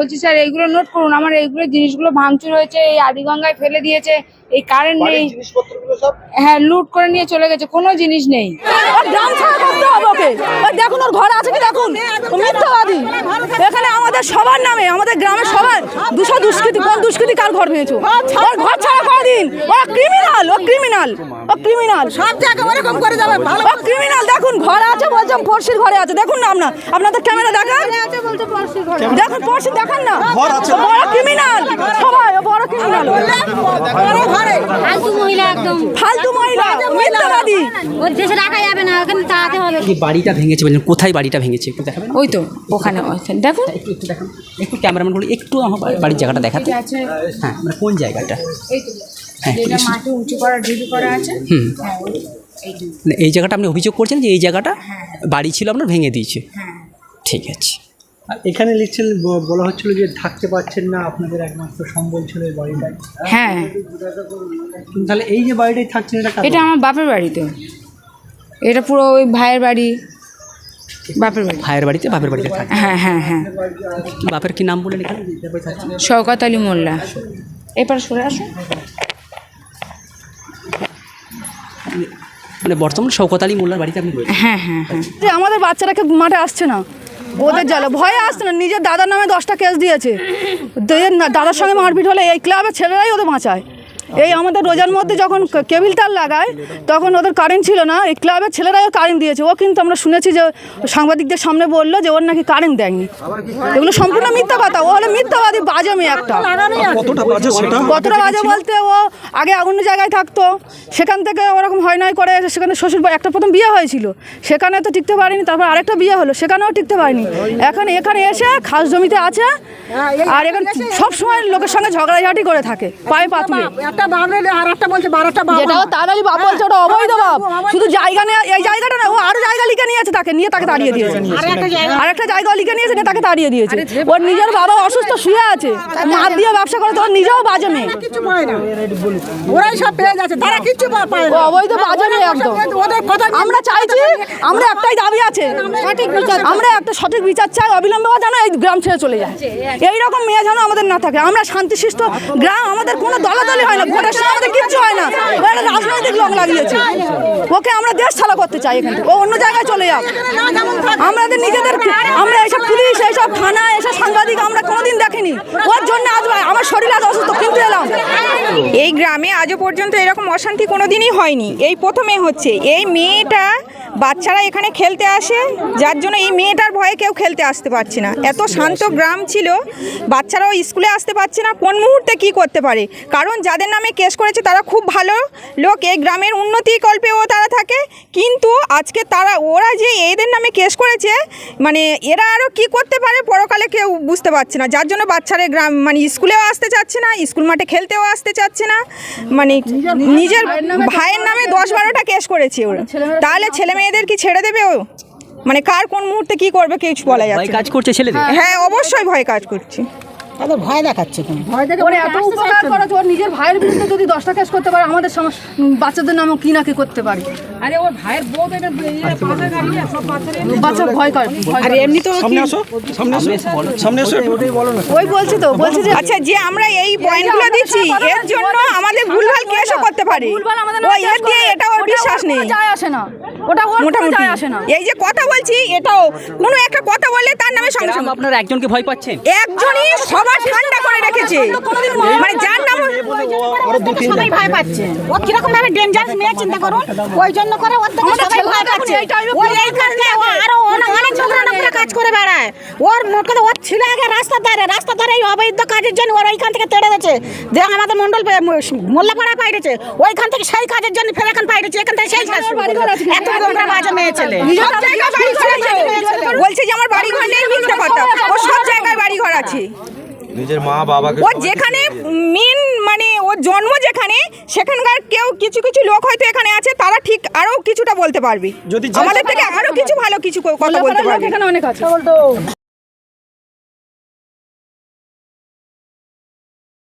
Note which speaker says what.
Speaker 1: বলছি স্যার এইগুলো নোট করুন। আমার এইগুলো জিনিসগুলো ভাঙচুর হয়েছে এই আদিগঙ্গায় ফেলে দিয়েছে এই কারেন্ট নেই।
Speaker 2: বাড়ির জিনিসপত্রগুলো সব?
Speaker 1: হ্যাঁ লুট করে নিয়ে চলে গেছে কোনো জিনিস নেই।
Speaker 3: দেখুন ওর ঘর আছে কি দেখুন? মিথ্যাবাদী। এখানে আমাদের সবার নামে আমাদের গ্রামের সবার দুশো দুষ্কৃতি কোন দুষ্কৃতি কার ঘর ভেঙেছো ওর ঘর ছাড়া করে দিন ও ক্রিমিনাল ও ক্রিমিনাল ও ক্রিমিনাল সব জায়গায় ওরকম করে যাবে ও ক্রিমিনাল দেখুন ঘর আছে বলছেন পড়শির ঘরে আছে। দেখুন না আপনার আপনাদের ক্যামেরা দেখান। দেখুন পড়শি দেখান না।
Speaker 2: ঘর আছে।
Speaker 3: বড় ক্রিমিনাল সবাই বড় ক্রিমিনাল
Speaker 4: ফালতু মহিলা একদম।
Speaker 3: ফালতু মহিলা মিথ্যাবাদী।
Speaker 4: ওর দেশে রাখা যাবে না ওখানে তাড়াতে হবে।
Speaker 5: এই বাড়িটা ভেঙেছে বলছেন কোথায় বাড়িটা ভেঙেছে একটু দেখাবেন?
Speaker 1: ওই তো ওখানে দেখুন।
Speaker 5: একটু একটু দেখান। একটু ক্যামেরাম্যান বলে একটু আমার বাড়ির জায়গাটা দেখাতে। হ্যাঁ মানে কোন জায়গাটা?
Speaker 1: এই তো।
Speaker 5: হ্যাঁ,
Speaker 1: মাটি উঁচু করা ঢিবি করা আছে।
Speaker 5: হুম।
Speaker 1: হ্যাঁ
Speaker 5: মানে এই জায়গাটা আপনি অভিযোগ করছেন যে এই জায়গাটা বাড়ি ছিল আপনার ভেঙে দিয়েছে?
Speaker 1: হ্যাঁ।
Speaker 5: ঠিক আছে।
Speaker 6: আর এখানে লিখছেন ব- বলা হচ্ছিল যে থাকতে পারছেন না আপনাদের একমাত্র সম্বল ছিল এই বাড়িটাই
Speaker 1: হ্যাঁ।
Speaker 6: কিন্তু তাহলে এই যে বাড়িটাই থাকছেন এটা কার
Speaker 1: এটা আমার বাপের বাড়িতে। এটা পুরো ওই ভাইয়ের বাড়ি বাপের বাড়ি।
Speaker 5: ভাইয়ের বাড়িতে বাপের বাড়িতে থাকে
Speaker 1: হ্যাঁ হ্যাঁ হ্যাঁ।
Speaker 5: বাপের কি নাম বলে এখানে
Speaker 1: শওকাত আলী মোল্লা। এবার সরে আসুন
Speaker 5: মানে বর্তমান শওকত আলী মোল্লার বাড়িতে আপনি
Speaker 1: হ্যাঁ হ্যাঁ হ্যাঁ।
Speaker 3: আমাদের বাচ্চারা কেউ মাঠে আসছে না। ওদের জ্বালা। ভয়ে আসছে না, নিজের দাদার নামে দশটা কেস দিয়েছে। দাদার সঙ্গে মারপিট হলে এই ক্লাবের ছেলেরাই ওদের বাঁচায়। এই আমাদের রোজার মধ্যে যখন কেবিল তার লাগায় তখন ওদের কারেন্ট ছিল না। এই ক্লাবের ছেলেরাও কারেন্ট দিয়েছে। ও কিন্তু আমরা শুনেছি যে সাংবাদিকদের সামনে বলল যে ওর নাকি কারেন্ট দেয়নি। এগুলো সম্পূর্ণ মিথ্যা কথা। ও হলো মিথ্যাবাদী বাজে মেয়ে একটা।
Speaker 2: কতটা বাজে
Speaker 3: বাজে বলতে ও আগে অন্য জায়গায় থাকতো। সেখান থেকে ওরকম হয় নাই করে এসে সেখানে শ্বশুর একটা প্রথম বিয়ে হয়েছিল। সেখানে তো টিকতে পারিনি তারপর আরেকটা বিয়ে হলো। সেখানেও টিকতে পারিনি। এখন এখানে এসে খাস জমিতে আছে। আর এখন সব সময় লোকের সঙ্গে ঝগড়াঝাটি করে থাকে। পায়ে পাতুলে
Speaker 7: একটা বাবরে আর একটা বলছে বারোটা বাবা
Speaker 3: যেটা ও তাড়াতাড়ি বাপ বলছে ওটা অবৈধ বাপ শুধু জায়গা নিয়ে এই জায়গাটা না ও আরও জায়গা লিখে নিয়েছে তাকে নিয়ে তাকে তাড়িয়ে দিয়েছে। আর একটা জায়গা। লিখে নিয়েছে নিয়ে তাকে তাড়িয়ে দিয়েছে। ওর নিজের বাবা অসুস্থ শুয়ে আছে মাপ দিয়ে ব্যবসা করে তো নিজেও বাজে মেয়ে
Speaker 7: কিছু পায় না। ওরাই সব পেয়ে যাচ্ছে তারা কিচ্ছু পায় না।
Speaker 3: অবৈধ বাজে মেয়ে একদম।
Speaker 7: ওদের কথা
Speaker 3: আমরা চাইছি আমরা একটাই দাবি আছে। সঠিক বিচার আমরা একটা সঠিক বিচার চাই অবিলম্বে যেন এই গ্রাম ছেড়ে চলে যায়। এই রকম মেয়ে যেন আমাদের না থাকে। আমরা শান্তিশিষ্ট গ্রাম আমাদের কোনো দলাদলি হয় না। ভোটের সময় আমাদের কিচ্ছু হয় না। ওরা রাজনৈতিক লোক লাগিয়েছে। ওকে আমরা দেশ ছাড়া করতে চাই এখানে। ও অন্য জায়গায় চলে যাক। আমাদের নিজেদের আমরা এইসব পুলিশ এইসব থানা এইসব সাংবাদিক আমরা কোনোদিন দেখিনি। ওর জন্য আজ আমার শরীর আজ অসুস্থ, কিন্তু এলাম।
Speaker 8: এই গ্রামে আজও পর্যন্ত এরকম অশান্তি কোনোদিনই হয়নি। এই প্রথমে হচ্ছে। এই মেয়েটা বাচ্চারা এখানে খেলতে আসে যার জন্য এই মেয়েটার ভয়ে কেউ খেলতে আসতে পারছে না। এত শান্ত গ্রাম ছিল বাচ্চারাও স্কুলে আসতে পারছে না কোন মুহূর্তে কি করতে পারে? কারণ যাদের নামে কেস করেছে তারা খুব ভালো লোক এই গ্রামের উন্নতি কল্পেও তারা থাকে কিন্তু আজকে তারা ওরা যে এদের নামে কেস করেছে মানে এরা আরও কি করতে পারে পরকালে কেউ বুঝতে পারছে না। যার জন্য বাচ্চারা গ্রাম মানে স্কুলেও আসতে চাচ্ছে না স্কুল মাঠে খেলতেও আসতে চাচ্ছে না মানে নিজের ভাইয়ের নামে দশ বারোটা কেস করেছে ওরা। তাহলে ছেলে মেয়েদের কি ছেড়ে দেবে ও? মানে কার কোন মুহূর্তে কি করবে কিছু বলা
Speaker 5: যায়
Speaker 8: যাচ্ছে
Speaker 5: কাজ করছে ছেলেদের?
Speaker 8: হ্যাঁ। অবশ্যই ভয় কাজ করছে।
Speaker 7: তাদের ভয় দেখাচ্ছে তুমি
Speaker 3: ওর এত উপকার করেছে ওর নিজের ভাইয়ের বিরুদ্ধে যদি দশটা কেস করতে পারে আমাদের সমাজ বাচ্চাদের নামও কি না কি করতে পারি?
Speaker 1: আরে ওর ভাইয়ের বউ দাঁড়িয়ে সব বাচ্চারা
Speaker 3: বাচ্চা ভয় করে
Speaker 8: আর এমনি তো
Speaker 2: সামনে আসো সামনে আসো সামনে আসো একটু।
Speaker 3: ওই বলছি তো বলছি যে
Speaker 8: আচ্ছা যে আমরা এই পয়েন্টগুলো দিচ্ছি এর জন্য আমাদের ভুলভাল কেসও করতে পারে।
Speaker 3: ভুলভাল আমাদের
Speaker 8: ও
Speaker 3: নামে
Speaker 8: এর দিয়ে এটা ওর বিশ্বাস নেই।
Speaker 3: যায় আসে না। ওটা ওর
Speaker 8: মোটামুটি
Speaker 3: যায় আসে না।
Speaker 8: এই যে কথা বলছি এটাও কোনো একটা কথা বললে তার নামে সঙ্গে সঙ্গে
Speaker 5: আপনারা একজনকে ভয় পাচ্ছেন?
Speaker 8: একজনই সবার ঠান্ডা করে রেখেছে। মানে যার নাম
Speaker 7: সবাই ভয় পাচ্ছে। ও কীরকম ভাবে ডেঞ্জারাস মেয়ে চিন্তা করুন। ওই জন্য করে ওর থেকে সবাই ভয় পাচ্ছে। ওই ও আরও অনেক কাজ করে বেড়ায়। ওর মোট কথা ওর ছিল আগে রাস্তার ধারে রাস্তার ধারে এই অবৈধ কাজের জন্য ওরা ওইখান থেকে তেড়ে গেছে যে আমাদের মন্ডল মোল্লাপাড়া পাইরেছে ওইখান থেকে সেই কাজের জন্য ফের এখন পাইরেছে এখান থেকে সেই কাজ এত বাজে মেয়ে ছেলে।
Speaker 8: বলছে যে আমার বাড়ি ঘর নেই মিথ্যা কথা। ও সব জায়গায় বাড়ি ঘর আছে।
Speaker 2: নিজের মা বাবাকে
Speaker 8: ও যেখানে মানে ওর জন্ম যেখানে সেখানকার কেউ কিছু কিছু লোক হয়তো এখানে আছে তারা ঠিক আরও কিছুটা বলতে পারবি।
Speaker 2: যদি
Speaker 8: আমাদের থেকে আরও কিছু ভালো কিছু কথা বলতে পারবি।
Speaker 3: এখানে অনেক আছে।